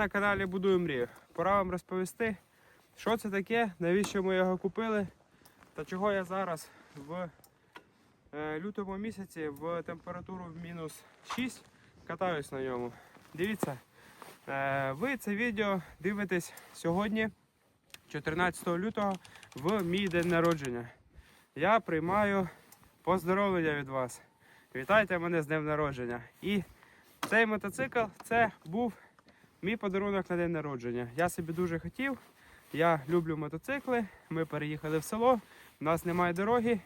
на каналі Будую мрію. Пора вам розповісти, що це таке, навіщо ми його купили та чого я зараз в е, лютому місяці в температуру в мінус 6 катаюсь на ньому. Дивіться, е, ви це відео дивитесь сьогодні, 14 лютого, в мій день народження. Я приймаю поздоровлення від вас. Вітайте мене з днем народження. І цей мотоцикл це був мій подарунок на день народження. Я собі дуже хотів. Я люблю мотоцикли. Ми переїхали в село, у нас немає дороги.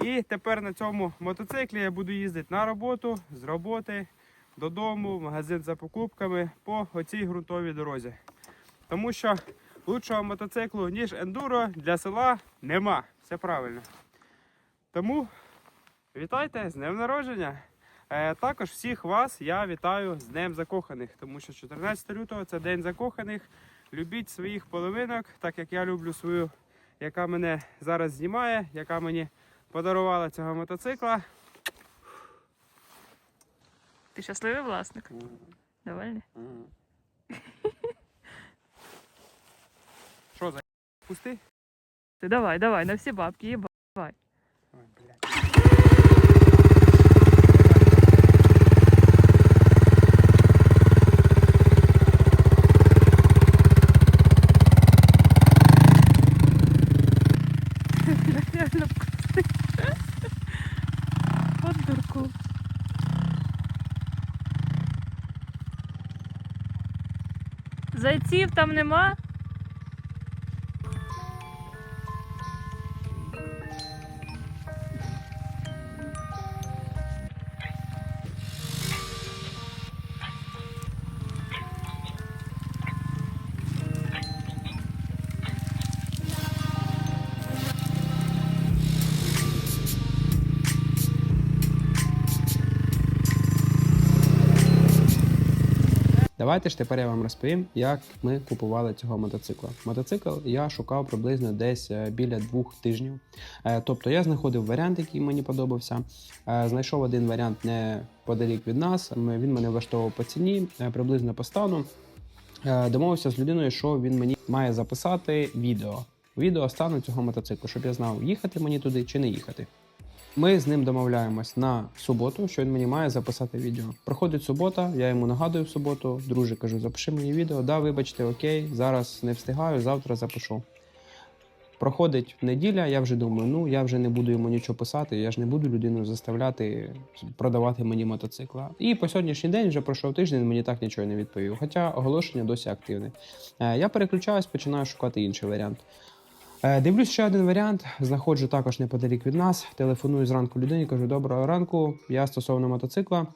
І тепер на цьому мотоциклі я буду їздити на роботу, з роботи, додому, в магазин за покупками по оцій ґрунтовій дорозі. Тому що лучшого мотоциклу, ніж ендуро, для села нема. Все правильно. Тому вітайте з днем народження! Е, також всіх вас я вітаю з Днем Закоханих, тому що 14 лютого це День закоханих. Любіть своїх половинок, так як я люблю свою, яка мене зараз знімає, яка мені подарувала цього мотоцикла. Ти щасливий власник? Довольний? Що за пусти? Ти давай, давай, на всі бабки, їба. mo? Давайте ж тепер я вам розповім, як ми купували цього мотоцикла. Мотоцикл я шукав приблизно десь е, біля двох тижнів. Е, Тобто я знаходив варіант, який мені подобався. Е, Знайшов один варіант неподалік від нас. Він мене влаштовував по ціні, приблизно по стану. Домовився з людиною, що він мені має записати відео. Відео стану цього мотоциклу, щоб я знав, їхати мені туди чи не їхати. Ми з ним домовляємось на суботу, що він мені має записати відео. Проходить субота, я йому нагадую в суботу, друже, кажу, запиши мені відео. Да, вибачте, окей, зараз не встигаю, завтра запишу. Проходить неділя, я вже думаю, ну я вже не буду йому нічого писати, я ж не буду людину заставляти продавати мені мотоцикла. І по сьогоднішній день вже пройшов тиждень, мені так нічого не відповів. Хоча оголошення досі активне. Е, Я переключаюсь, починаю шукати інший варіант. Е, Дивлюсь ще один варіант. Знаходжу також неподалік від нас. Телефоную зранку людині, кажу: доброго ранку. Я стосовно мотоцикла.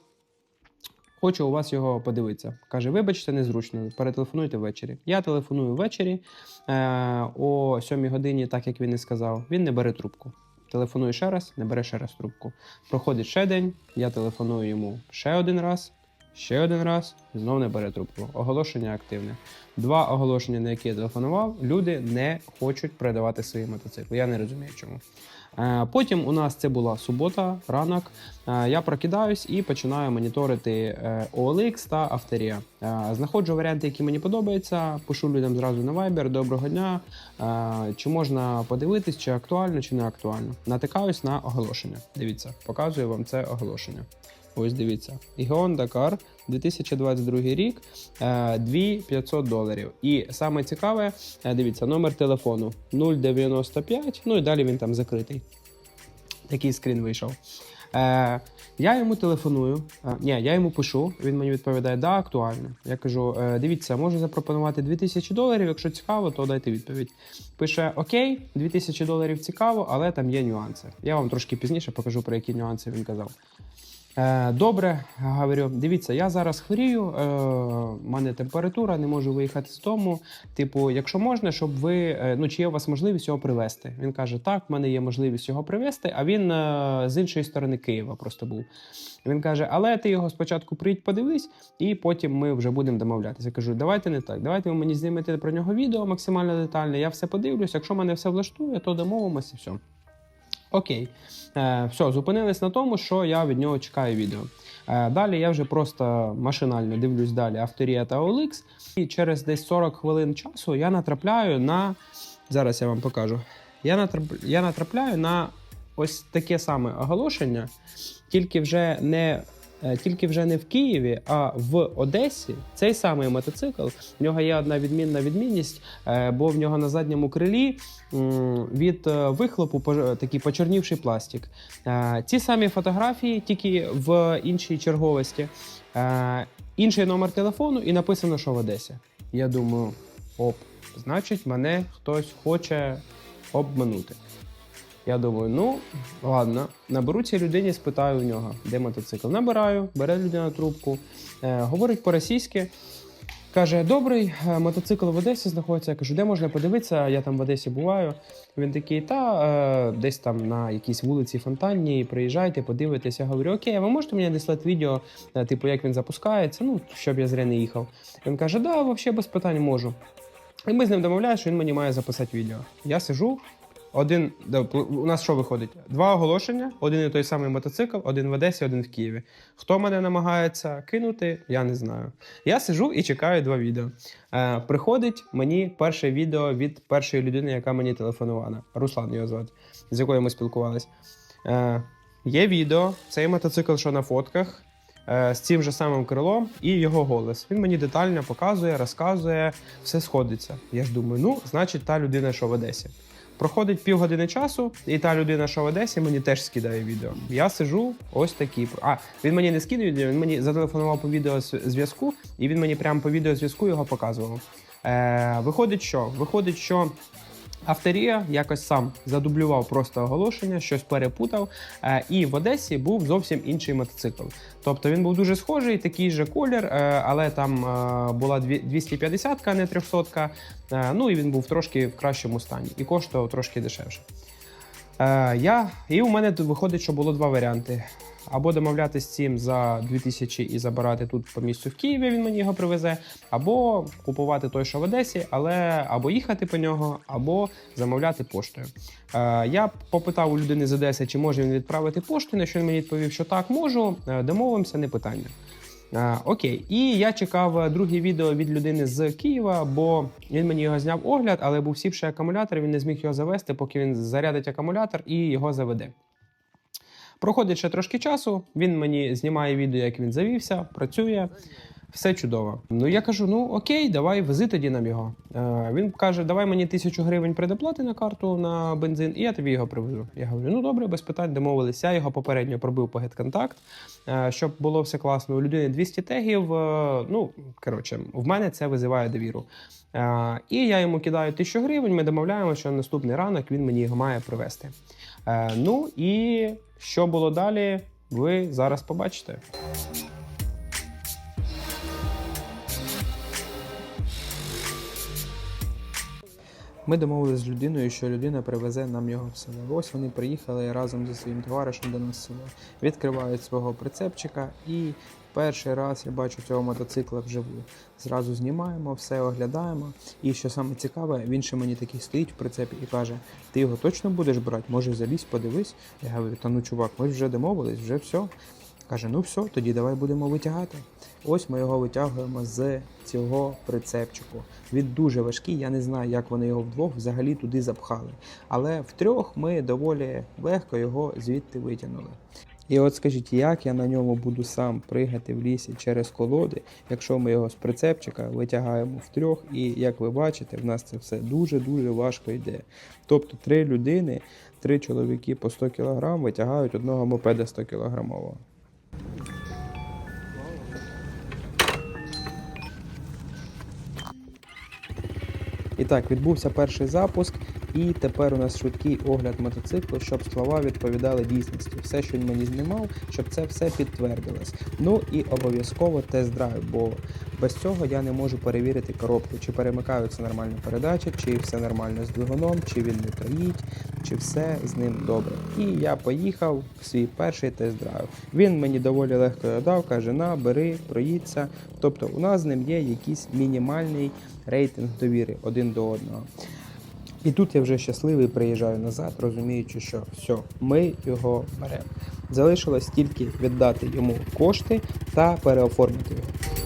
Хочу у вас його подивитися. Каже, вибачте, незручно, перетелефонуйте ввечері. Я телефоную ввечері е, о 7 годині, так як він і сказав. Він не бере трубку. Телефоную ще раз, не бере ще раз трубку. Проходить ще день, я телефоную йому ще один раз, ще один раз, знов не бере трубку. Оголошення активне. Два оголошення, на які я телефонував, люди не хочуть продавати свої мотоцикли. Я не розумію, чому. Е, Потім у нас це була субота, ранок. Е, Я прокидаюсь і починаю моніторити е, OLX та Авторія. Е, Знаходжу варіанти, які мені подобаються. Пишу людям зразу на Viber, доброго дня. Е, Чи можна подивитись, чи актуально, чи не актуально. Натикаюсь на оголошення. Дивіться, показую вам це оголошення. Ось дивіться. Ігеон Дакар 2022 рік е, 2500 доларів. І саме цікаве, е, дивіться, номер телефону 095, ну і далі він там закритий. Такий скрін вийшов. Е, я йому телефоную. Е, ні, я йому пишу. Він мені відповідає, да, актуально. Я кажу: е, дивіться, можу запропонувати 2000 доларів. Якщо цікаво, то дайте відповідь. Пише: Окей, 2000 доларів цікаво, але там є нюанси. Я вам трошки пізніше покажу, про які нюанси він казав. Е, Добре, говорю, дивіться, я зараз хворію, е, мене температура, не можу виїхати з дому. Типу, якщо можна, щоб ви е, ну чи є у вас можливість його привезти? Він каже: Так, в мене є можливість його привезти, а він з іншої сторони Києва просто був. Він каже: Але ти його спочатку приїдь, подивись, і потім ми вже будемо домовлятися. Я кажу, давайте не так. Давайте ви мені знімете про нього відео максимально детальне. Я все подивлюсь. Якщо мене все влаштує, то домовимося і все. Окей, е, все, зупинились на тому, що я від нього чекаю відео. Е, Далі я вже просто машинально дивлюсь далі Авторія та OLX. І через десь 40 хвилин часу я натрапляю на. Зараз я вам покажу. Я, натрап... я натрапляю на ось таке саме оголошення, тільки вже не. Е, Тільки вже не в Києві, а в Одесі цей самий мотоцикл. В нього є одна відмінна відмінність, е, бо в нього на задньому крилі від е, вихлопу такий почорнівший пластик. Ці самі фотографії, тільки в іншій черговості. Інший номер телефону і написано, що в Одесі. Я думаю, оп, значить, мене хтось хоче обманути. Я думаю, ну ладно, наберу цій людині, спитаю у нього, де мотоцикл. Набираю, бере людина трубку, е, говорить по-російськи. Каже: Добрий, е, мотоцикл в Одесі знаходиться. Я кажу, де можна подивитися? Я там в Одесі буваю. Він такий, та е, десь там на якійсь вулиці Фонтанні, приїжджайте, подивитесь. Я говорю, окей, а ви можете мені дислати відео, е, типу, як він запускається, ну, щоб я зря не їхав. Він каже, да, взагалі без питань можу. І ми з ним домовляємося, що він мені має записати відео. Я сижу. Один у нас що виходить? Два оголошення: один і той самий мотоцикл, один в Одесі, один в Києві. Хто мене намагається кинути, я не знаю. Я сижу і чекаю два відео. Е, приходить мені перше відео від першої людини, яка мені телефонувала. Руслан його звати, з якою ми спілкувалися. Е, є відео, цей мотоцикл, що на фотках, е, з цим же самим крилом і його голос. Він мені детально показує, розказує, все сходиться. Я ж думаю, ну, значить, та людина, що в Одесі. Проходить півгодини часу, і та людина, що в Одесі, мені теж скидає відео. Я сижу, ось такі. А він мені не скидає відео, він мені зателефонував по відеозв'язку, і він мені прямо по відеозв'язку його показував. Е, виходить, що? Виходить, що Авторія якось сам задублював просто оголошення, щось перепутав. Е, і в Одесі був зовсім інший мотоцикл. Тобто він був дуже схожий, такий же колір, е, але там е, була дві- 250, а не 300. Е, ну і він був трошки в кращому стані і коштував трошки дешевше. Е, я, і у мене виходить, що було два варіанти. Або домовлятися з цим за 2000 і забирати тут по місцю в Києві, він мені його привезе, або купувати той, що в Одесі, але або їхати по нього, або замовляти поштою. Е, я попитав у людини з Одеси, чи може він відправити поштою, на що він мені відповів, що так можу. Е, домовимося, не питання. А, окей, і я чекав е, друге відео від людини з Києва, бо він мені його зняв огляд, але був сівший акумулятор, він не зміг його завести, поки він зарядить акумулятор і його заведе. Проходить ще трошки часу, він мені знімає відео, як він завівся, працює. Все чудово. Ну я кажу: ну окей, давай вези тоді нам його. Е, він каже: давай мені тисячу гривень предоплати на карту на бензин, і я тобі його привезу. Я говорю, ну добре, без питань домовилися. Я його попередньо пробив по GetContact, е, щоб було все класно. У людини 200 тегів. е, ну коротше, в мене це визиває довіру. Е, і я йому кидаю тисячу гривень. Ми домовляємося, що наступний ранок він мені його має привезти. Е, ну і що було далі, ви зараз побачите. Ми домовилися з людиною, що людина привезе нам його в село. Ось вони приїхали разом зі своїм товаришем до нас в село. Відкривають свого прицепчика і перший раз я бачу цього мотоцикла вживу. Зразу знімаємо, все оглядаємо. І що саме цікаве, він ще мені такий стоїть в прицепі і каже: Ти його точно будеш брати? Може залізь, подивись. Я говорю, та ну чувак, ми вже домовились, вже все. Каже, ну все, тоді давай будемо витягати. Ось ми його витягуємо з цього прицепчику. Він дуже важкий, я не знаю, як вони його вдвох взагалі туди запхали. Але втрьох ми доволі легко його звідти витягнули. І от скажіть, як я на ньому буду сам пригати в лісі через колоди, якщо ми його з прицепчика витягаємо втрьох, і як ви бачите, в нас це все дуже-дуже важко йде. Тобто три людини, три чоловіки по 100 кг витягають одного мопеда 100 кілограмового. І так, відбувся перший запуск, і тепер у нас швидкий огляд мотоциклу, щоб слова відповідали дійсності. Все, що він мені знімав, щоб це все підтвердилось. Ну і обов'язково тест-драйв, бо без цього я не можу перевірити коробку, чи перемикаються нормально передачі, чи все нормально з двигуном, чи він не троїть, чи все з ним добре. І я поїхав в свій перший тест-драйв. Він мені доволі легко його дав, каже: на, бери, проїдься. Тобто у нас з ним є якийсь мінімальний рейтинг довіри один до одного. І тут я вже щасливий приїжджаю назад, розуміючи, що все, ми його беремо. Залишилось тільки віддати йому кошти та переоформити його.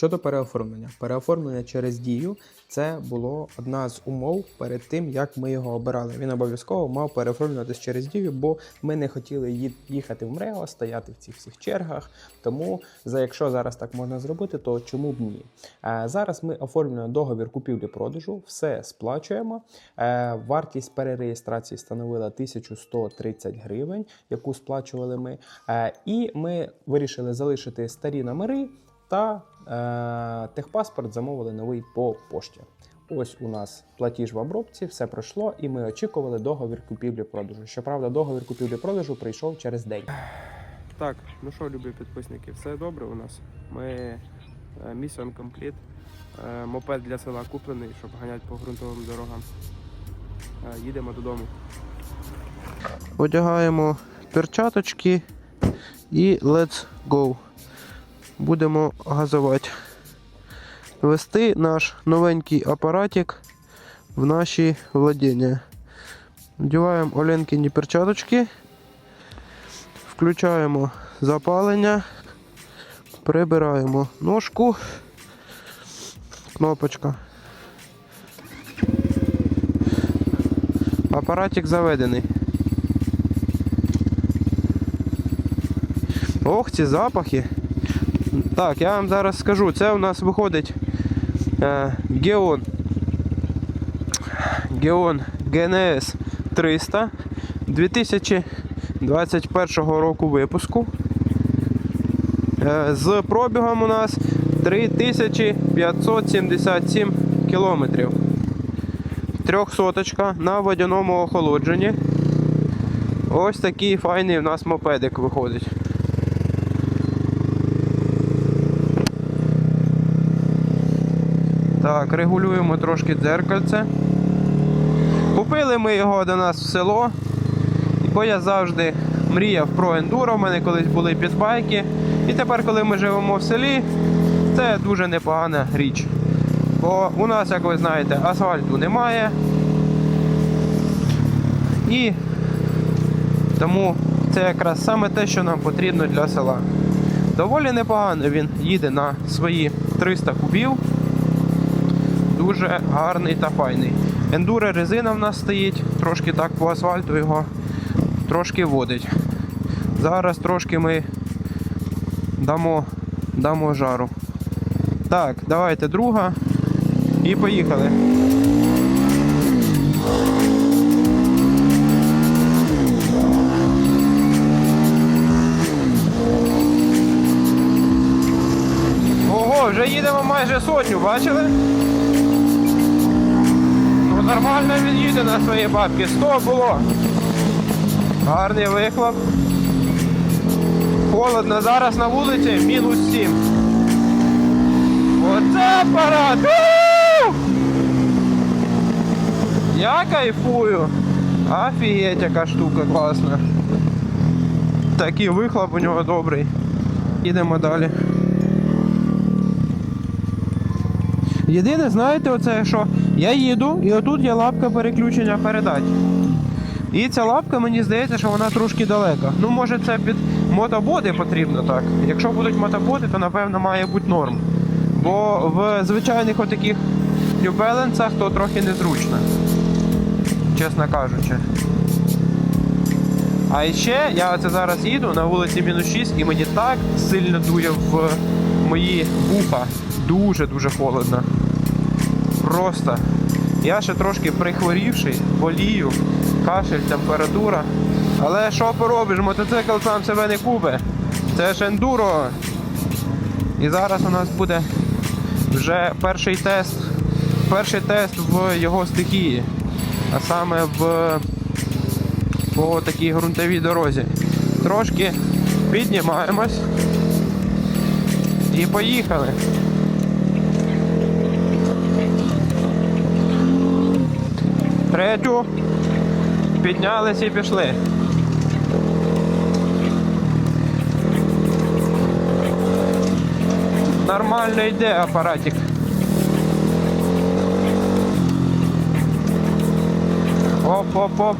Щодо переоформлення, переоформлення через дію це було одна з умов перед тим, як ми його обирали. Він обов'язково мав переоформлюватись через дію, бо ми не хотіли їхати в МРЕО, стояти в цих всіх чергах. Тому, за якщо зараз так можна зробити, то чому б ні? Е, зараз ми оформлюємо договір купівлі-продажу, все сплачуємо. Е, вартість перереєстрації становила 1130 гривень, яку сплачували ми. Е, і ми вирішили залишити старі номери та е, техпаспорт замовили новий по пошті. Ось у нас платіж в обробці, все пройшло, і ми очікували договір купівлі-продажу. Щоправда, договір купівлі-продажу прийшов через день. Так, ну що, любі підписники, все добре у нас. Ми е, mission complete. Е, Мопед для села куплений, щоб ганяти по ґрунтовим дорогам. Е, Їдемо додому. Одягаємо перчаточки і let's go. Будемо газувати. Вести наш новенький апаратик в наші владіння. Вдіваємо Оленкині перчаточки. Включаємо запалення, прибираємо ножку, кнопочка. Апаратик заведений. Ох, ці запахи. Так, я вам зараз скажу, це у нас виходить е, Геон. Геон ГНС 300 2021 року випуску. Е, З пробігом у нас 3577 кілометрів. Трьохсоточка на водяному охолодженні. Ось такий файний у нас мопедик виходить. Так, регулюємо трошки дзеркальце. Купили ми його до нас в село. Бо я завжди мріяв про ендуро, в мене колись були підбайки. І тепер, коли ми живемо в селі, це дуже непогана річ. Бо у нас, як ви знаєте, асфальту немає. І тому це якраз саме те, що нам потрібно для села. Доволі непогано він їде на свої 300 кубів. Дуже гарний та файний. Ендуре резина в нас стоїть, трошки так по асфальту його трошки водить. Зараз трошки ми дамо, дамо жару. Так, давайте друга. І поїхали. Ого, вже їдемо майже сотню, бачили? Нормально він їде на своїй бабці. 100 було. Гарний вихлоп. Холодно зараз на вулиці мінус 7. Оце апарат! У! Я кайфую. Офігеть, яка штука класна. Такий вихлоп у нього добрий. Їдемо далі. Єдине, знаєте, оце що я їду і отут є лапка переключення передач. І ця лапка, мені здається, що вона трошки далека. Ну, може, це під мотободи потрібно так. Якщо будуть мотободи, то напевно має бути норм. Бо в звичайних отаких нюбеленцях то трохи незручно. Чесно кажучи. А ще я оце зараз їду на вулиці мінус 6 і мені так сильно дує в мої вуха. Дуже-дуже холодно. Просто. Я ще трошки прихворівший, болію, кашель, температура. Але що поробиш, мотоцикл сам себе не купить. Це ж ендуро. І зараз у нас буде вже перший тест. Перший тест в його стихії. А саме в по такій ґрунтовій дорозі. Трошки піднімаємось. І поїхали. Третю. Піднялись і пішли. Нормально йде апаратик. Оп-оп-оп.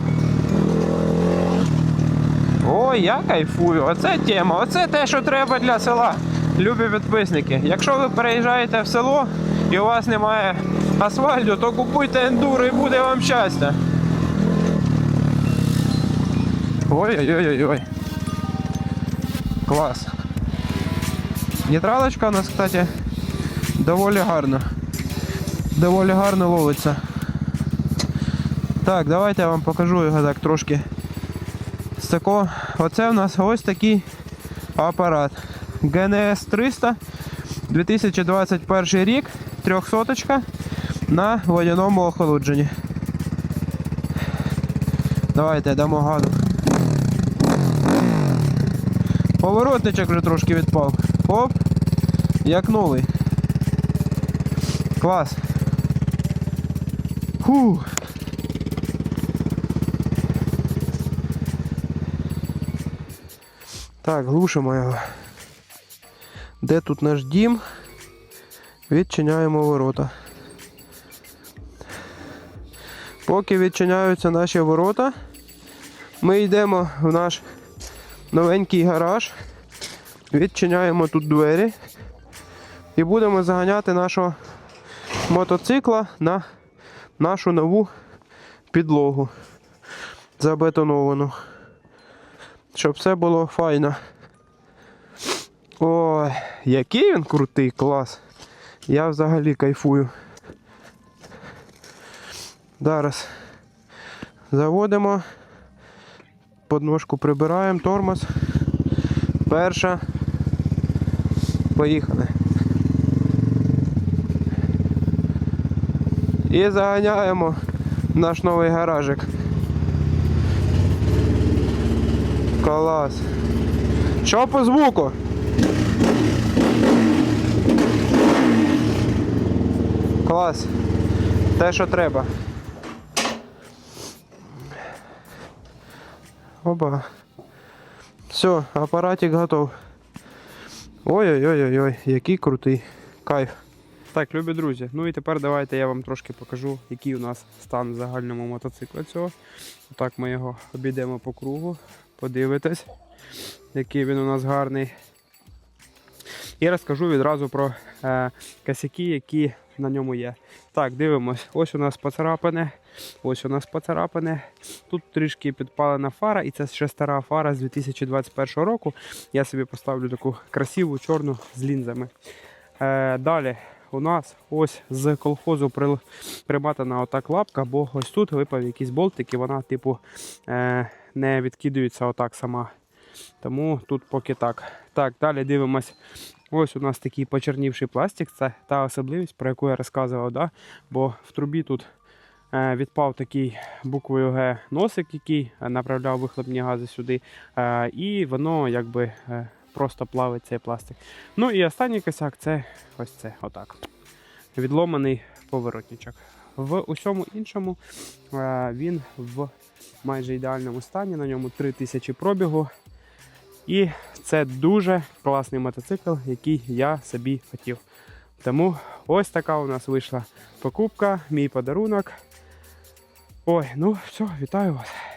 Ой, я кайфую. Оце тема. Оце те, що треба для села. Любі підписники. Якщо ви переїжджаєте в село і у вас немає асфальту, то купуйте ендуро і буде вам щастя. Ой-ой-ой-ой. Клас. Нейтралочка у нас, кстати, доволі гарно. Доволі гарно ловиться. Так, давайте я вам покажу його так трошки. З такого. Оце у нас ось такий апарат. ГНС 300 2021 рік, 300 на водяному охолодженні. Давайте дамо газу. Поворотничок вже трошки відпав. Оп, як новий. Клас. Фу. Так, глушимо його. Де тут наш дім? Відчиняємо ворота. Поки відчиняються наші ворота, ми йдемо в наш новенький гараж, відчиняємо тут двері і будемо заганяти нашого мотоцикла на нашу нову підлогу забетоновану. Щоб все було файно. Ой, який він крутий клас. Я взагалі кайфую. Зараз заводимо, подножку прибираємо, тормоз. Перша. Поїхали. І заганяємо наш новий гаражик. Клас. Що по звуку? Клас. Те, що треба. Оба. Все, апаратик готов. Ой-ой-ой-ой, який крутий. Кайф. Так, любі друзі. Ну і тепер давайте я вам трошки покажу, який у нас стан в загальному мотоцикла цього. Так ми його обійдемо по кругу, подивитесь, який він у нас гарний. І розкажу відразу про е, косяки, які на ньому є. Так, дивимось. Ось у нас поцарапане. Ось у нас поцарапане. Тут трішки підпалена фара, і це ще стара фара з 2021 року. Я собі поставлю таку красиву чорну з лінзами. Е, далі у нас ось з колхозу при- приматана отак лапка, бо ось тут випав якийсь болтик, і вона, типу, е, не відкидується отак сама. Тому тут поки так. Так, далі дивимось. Ось у нас такий почернівший пластик. Це та особливість, про яку я розказував. Да? Бо в трубі тут відпав такий буквою Г носик, який е, направляв вихлопні гази сюди. Е, і воно якби е, просто плавить цей пластик. Ну і останній косяк це ось це. Отак. Відломаний поворотничок. В усьому іншому е, він в майже ідеальному стані. На ньому 3000 пробігу. І це дуже класний мотоцикл, який я собі хотів. Тому ось така у нас вийшла покупка, мій подарунок. Ой, ну все, вітаю вас.